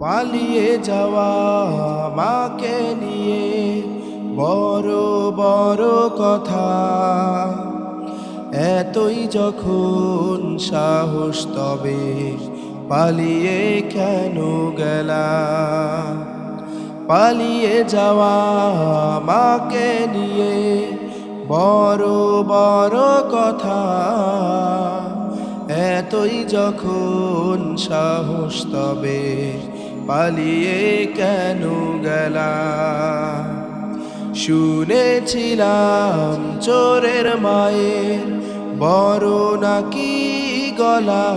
পালিয়ে যাওয়া মাকে নিয়ে বড় বড় কথা। এতই যখন সাহস তবে পালিয়ে কেন গেলা? পালিয়ে যাওয়া মাকে নিয়ে বড় বড় কথা। এতই যখন সাহস তবে পালিয়ে কেন গেলা? শুনেছিলাম চোরের মায়ের বড় নাকি গলা।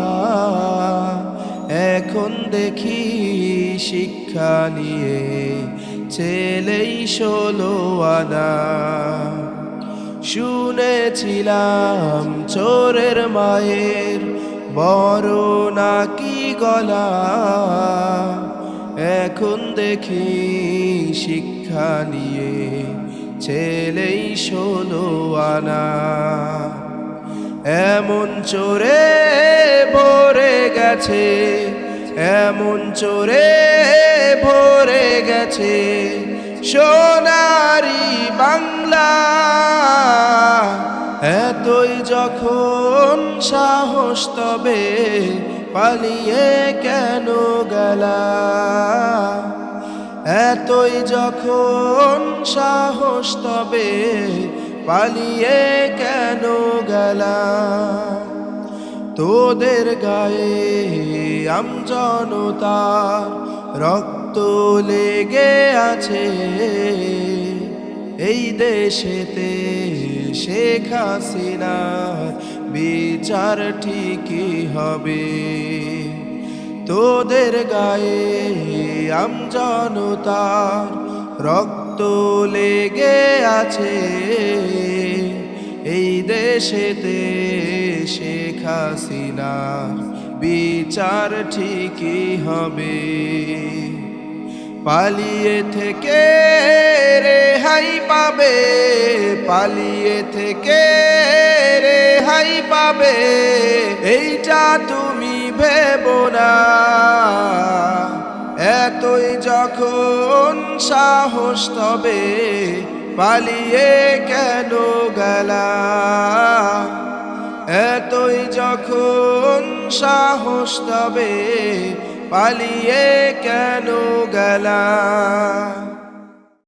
এখন দেখি শিক্ষা নিয়ে ছেলেই ষোলো আনা। শুনেছিলাম চোরের মায়ের বড় নাকি গলা। এখন দেখি শিক্ষা নিয়ে ছেলেই ষোলো আনা। এমন চোরে ভরে গেছে, এমন চোরে ভরে গেছে সোনারি বাংলা। এতই যখন সাহস তবে পালিয়ে কেন গেলা? এতই যখন সাহস তবে পালিয়ে কেন গেলা? তোদের গায়ে আমজনতা রক্ত লেগে আছে। এই দেশেতে শেখ হাসিনার বিচার ঠিকই হবে। তোদের গায়ে আমজনতার রক্ত লেগে আছে। এই দেশেতে শেখ হাসিনার বিচার ঠিকই হবে। পালিয়ে থেকে রেহাই পাবে, পালিয়ে থেকে রেহাই পাবে, এইটা তুমি ভেবো না। এতই যখন সাহস তবে পালিয়ে কেন গেলা? এতই যখন সাহস তবে পালিয়ে কেন গেলা